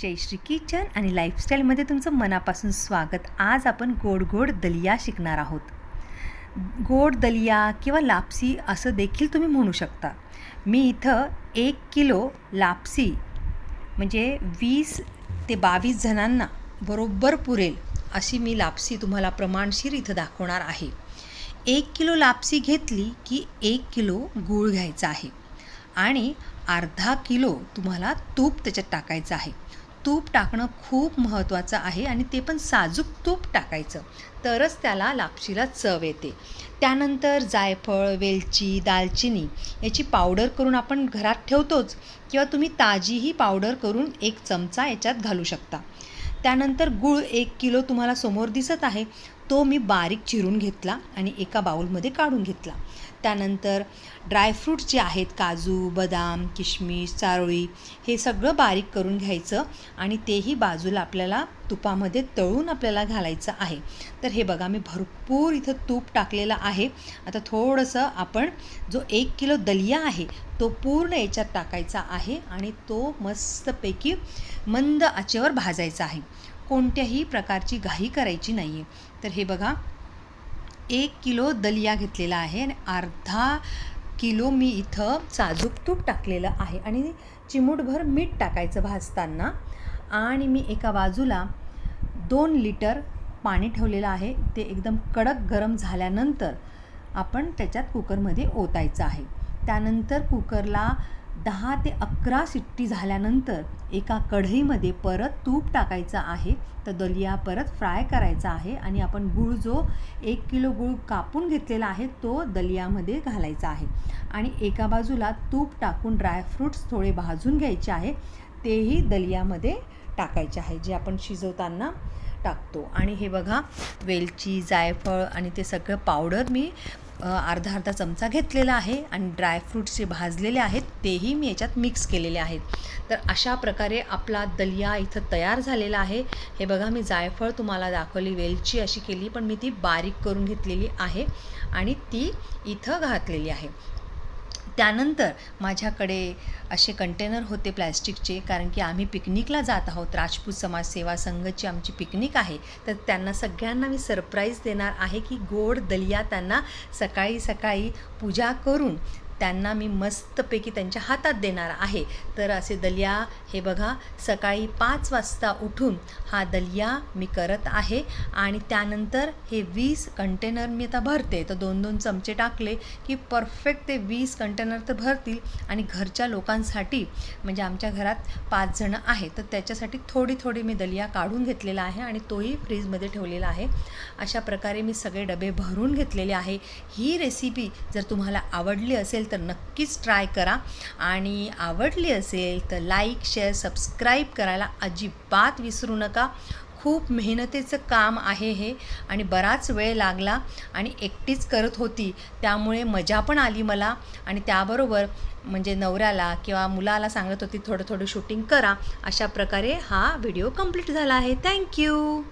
Jayashree kitchen आणि लाईफस्टाईलमध्ये तुमचं मनापासून स्वागत. आज आपण गोड गोड दलिया शिकणार आहोत. गोड दलिया किंवा लापसी असं देखील तुम्ही म्हणू शकता. मी इथं एक किलो लापसी म्हणजे वीस ते बावीस जणांना बरोबर पुरेल अशी मी लापसी तुम्हाला प्रमाणशीर इथं दाखवणार आहे. एक किलो लापसी घेतली की एक किलो गूळ घ्यायचा आहे. आणि अर्धा किलो तुम्हाला तूप त्याच्यात टाकायचं आहे. तूप टाकणं खूप महत्त्वाचं आहे आणि ते पण साजूक तूप टाकायचं. तरच त्याला लापशीला चव येते. त्यानंतर जायफळ वेलची दालचिनी याची पावडर करून आपण घरात ठेवतोच किंवा तुम्ही ताजीही पावडर करून एक चमचा याच्यात घालू शकता. त्यानंतर गूळ एक किलो तुम्हाला समोर दिसत आहे. तो मी बारीक चिरून घेतला आणि एका बाऊलमध्ये काढून घेतला. त्यानंतर ड्रायफ्रूट्स जे आहेत काजू बदाम किशमिश चारोळी हे सगळं बारीक करून घ्यायचं आणि तेही बाजूला आपल्याला तुपामध्ये तळून आपल्याला घालायचं आहे. तर हे बघा मी भरपूर इथं तूप टाकलेलं आहे. आता थोडंसं आपण जो एक किलो दलिया आहे तो पूर्ण याच्यात टाकायचा आहे आणि तो मस्तपैकी मंद आचेवर भाजायचा आहे. कोणत्याही प्रकारची घाई करायची नाही आहे तर हे बघा एक किलो दलिया घेतलेला आहे आणि अर्धा किलो मी इथं साजूक तूप टाकलेलं आहे आणि चिमूटभर मीठ टाकायचं भाजताना आणि मी एका बाजूला दोन लिटर पाणी ठेवलेलं आहे. ते एकदम कडक गरम झाल्यानंतर आपण त्याच्यात कुकरमध्ये ओतायचं आहे. त्यानंतर कुकरला दहा ते अकरा शिट्टी झाल्यानंतर एका कढईमध्ये परत तूप टाकायचं आहे तर दलिया परत फ्राय करायचा आहे आणि आपण गूळ जो एक किलो गूळ कापून घेतलेला आहे तो दलियामध्ये घालायचा आहे. आणि एका बाजूला तूप टाकून ड्रायफ्रूट्स थोडे भाजून घ्यायचे आहे तेही दलियामध्ये टाकायचे आहे जे आपण शिजवताना टाकतो. आणि हे बघा वेलची जायफळ आणि ते सगळं पावडर मी अर्धा अर्धा चमचा घेतलेला आहे आणि ड्रायफ्रूट्स जे भाजलेले आहेत तेही मी याच्यात मिक्स केलेले आहेत. तर अशा प्रकारे आपला दलिया इथं तयार झालेला आहे. हे बघा मी जायफळ तुम्हाला दाखवली वेलची अशी केली पण मी ती बारीक करून घेतलेली आहे आणि ती इथं घातलेली आहे. त्यानंतर माझ्याकडे असे कंटेनर होते प्लॅस्टिकचे कारण की आम्ही पिकनिकला जात आहोत. राजपूत समाज सेवा संघची आमची पिकनिक आहे. तर त्यांना सगळ्यांना मी सरप्राईज देणार आहे की गोड दलिया त्यांना सकाळी सकाळी पूजा करून त्यांना मी मस्तपैकी त्यांच्या हातात देणार आहे. तर असे दलिया हे बघा सकाळी पाच वाजता उठून हा दलिया मी करत आहे आणि त्यानंतर हे वीस कंटेनर मी आता भरते. तर दोन दोन चमचे टाकले की परफेक्ट ते वीस कंटेनर तर भरतील आणि घरच्या लोकांसाठी म्हणजे आमच्या घरात पाच जणं आहेत तर त्याच्यासाठी थोडी थोडी मी दलिया काढून घेतलेला आहे आणि तोही फ्रीजमध्ये ठेवलेला आहे. अशा प्रकारे मी सगळे डबे भरून घेतलेले आहे. ही रेसिपी जर तुम्हाला आवडली असेल असेल तर नक्कीच ट्राय करा. आणि आवडली असेल तर लाईक शेअर सबस्क्राईब करायला अजिबात विसरू नका. खूप मेहनतीचं काम आहे हे. आणि बराच वेळ लागला आणि एकटीच करत होती. त्यामुळे मजा पण आली मला. आणि त्याबरोबर म्हणजे नवऱ्याला किंवा मुलाला सांगत होती थोडं थोडं शूटिंग करा. अशा प्रकारे हा व्हिडिओ कंप्लीट झाला आहे. थँक्यू